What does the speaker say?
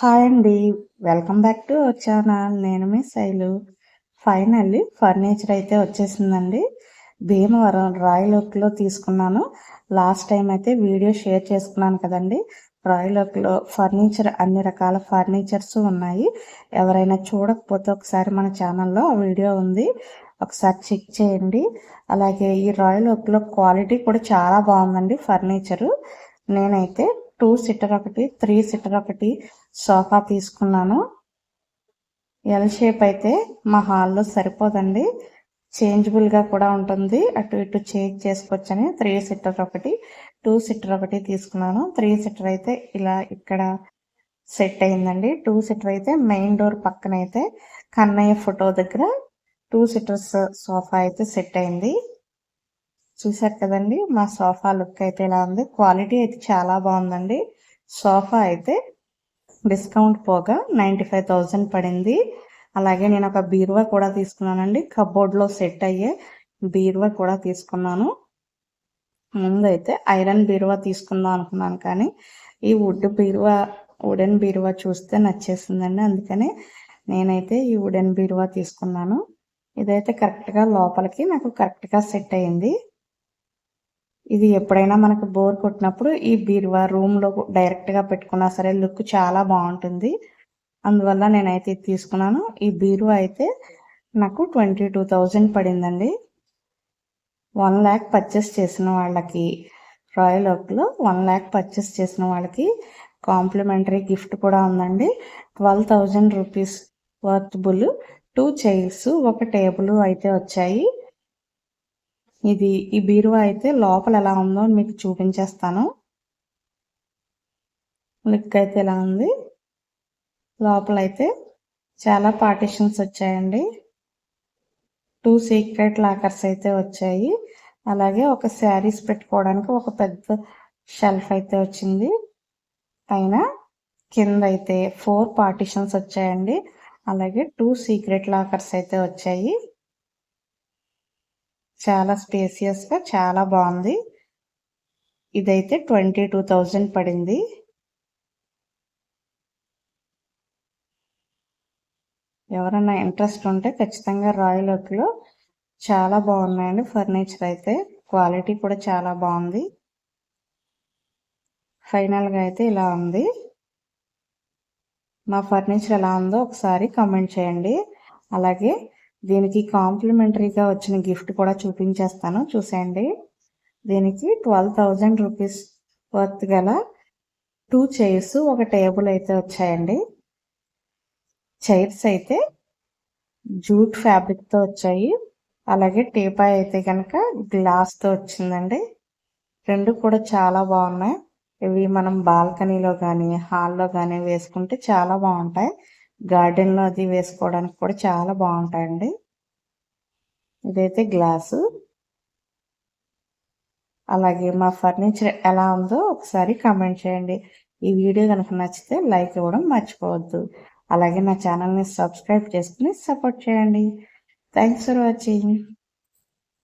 Hi అండి. Welcome back to వచ్చానా channel నేను మీ శైలు. ఫైనల్లీ ఫర్నిచర్ అయితే వచ్చేసిందండి. భీమవరం రాయల్ ఓక్లో తీసుకున్నాను. లాస్ట్ టైం అయితే వీడియో షేర్ చేసుకున్నాను కదండి. రాయల్ ఓక్లో ఫర్నిచర్ అన్ని రకాల ఫర్నిచర్స్ ఉన్నాయి. ఎవరైనా చూడకపోతే ఒకసారి మన ఛానల్లో ఆ వీడియో ఉంది. ఒకసారి చెక్ చేయండి. అలాగే ఈ రాయల్ ఓక్లో క్వాలిటీ కూడా చాలా బాగుందండి ఫర్నిచరు నేనైతే టూ సిట్టర్ ఒకటి త్రీ సిట్టర్ ఒకటి సోఫా తీసుకున్నాను. ఎల్ షేప్ అయితే మా హాల్లో సరిపోదండి. చేంజబుల్గా కూడా ఉంటుంది. అటు ఇటు చేంజ్ చేసుకోవచ్చని త్రీ సిట్టర్ ఒకటి టూ సిట్టర్ ఒకటి తీసుకున్నాను. త్రీ సిట్టర్ అయితే ఇలా ఇక్కడ సెట్ అయిందండి. టూ సిట్టర్ అయితే మెయిన్ డోర్ పక్కన అయితే కన్నయ్య ఫోటో దగ్గర టూ సిట్టర్స్ సోఫా అయితే సెట్ అయింది. చూసారు కదండి మా సోఫా లుక్ అయితే ఇలా ఉంది. క్వాలిటీ అయితే చాలా బాగుందండి. సోఫా అయితే డిస్కౌంట్ పోగా నైంటీ ఫైవ్ థౌజండ్ పడింది. అలాగే నేను ఒక బీరువా కూడా తీసుకున్నానండి. కబోర్డ్లో సెట్ అయ్యే బీరువా కూడా తీసుకున్నాను. ముందైతే ఐరన్ బీరువా తీసుకుందాం అనుకున్నాను కానీ ఈ వుడ్ బీరువా వుడెన్ బీరువా చూస్తే నచ్చేసిందండి. అందుకని నేనైతే ఈ వుడెన్ బీరువా తీసుకున్నాను. ఇదైతే కరెక్ట్గా లోపలికి నాకు కరెక్ట్గా సెట్ అయింది. ఇది ఎప్పుడైనా మనకు బోర్ కొట్టినప్పుడు ఈ బీరువా రూమ్లో డైరెక్ట్గా పెట్టుకున్నా సరే లుక్ చాలా బాగుంటుంది. అందువల్ల నేనైతే ఇది తీసుకున్నాను. ఈ బీరువా అయితే నాకు ట్వంటీ టూ థౌజండ్ పడిందండి. వన్ ల్యాక్ పర్చేస్ చేసిన వాళ్ళకి రాయల్ ఓక్లో వన్ ల్యాక్ పర్చేస్ చేసిన వాళ్ళకి కాంప్లిమెంటరీ గిఫ్ట్ కూడా ఉందండి. ట్వెల్వ్ థౌజండ్ రూపీస్ వర్త్ బుల్ టూ చైర్స్ ఒక టేబుల్ అయితే వచ్చాయి. ఇది ఈ బీరువా అయితే లోపల ఎలా ఉందో మీకు చూపించేస్తాను. లుక్ అయితే ఎలా ఉంది? లోపల అయితే చాలా పార్టిషన్స్ వచ్చాయండి. టూ సీక్రెట్ లాకర్స్ అయితే వచ్చాయి. అలాగే ఒక శారీస్ పెట్టుకోవడానికి ఒక పెద్ద షెల్ఫ్ అయితే వచ్చింది. పైన కింద అయితే ఫోర్ పార్టిషన్స్ వచ్చాయండి. అలాగే టూ సీక్రెట్ లాకర్స్ అయితే వచ్చాయి. చాలా స్పేసియస్గా చాలా బాగుంది. ఇదైతే ట్వంటీ టూ థౌజండ్ పడింది. ఎవరైనా ఇంట్రెస్ట్ ఉంటే ఖచ్చితంగా రాయల్ ఓక్లో చాలా బాగున్నాయండి ఫర్నిచర్ అయితే. క్వాలిటీ కూడా చాలా బాగుంది. ఫైనల్గా అయితే ఇలా ఉంది. మా ఫర్నిచర్ ఎలా ఉందో ఒకసారి కామెంట్ చేయండి. అలాగే దీనికి కాంప్లిమెంటరీగా వచ్చిన గిఫ్ట్ కూడా చూపించేస్తాను. చూసేయండి. దీనికి ట్వెల్వ్ థౌజండ్ రూపీస్ వర్త్ గల టూ చైర్స్ ఒక టేబుల్ అయితే వచ్చాయండి. చైర్స్ అయితే జూట్ ఫ్యాబ్రిక్తో వచ్చాయి. అలాగే టీపాయ్ అయితే కనుక గ్లాస్తో వచ్చిందండి. రెండు కూడా చాలా బాగున్నాయి. ఇవి మనం బాల్కనీలో కానీ హాల్లో కానీ వేసుకుంటే చాలా బాగుంటాయి. గార్డెన్లో అది వేసుకోవడానికి కూడా చాలా బాగుంటాయండి. ఇదైతే గ్లాసు. అలాగే మా ఫర్నిచర్ ఎలా ఉందో ఒకసారి కామెంట్ చేయండి. ఈ వీడియో కనుక నచ్చితే లైక్ ఇవ్వడం మర్చిపోవద్దు. అలాగే నా ఛానల్ని సబ్స్క్రైబ్ చేసుకుని సపోర్ట్ చేయండి. Thanks for watching.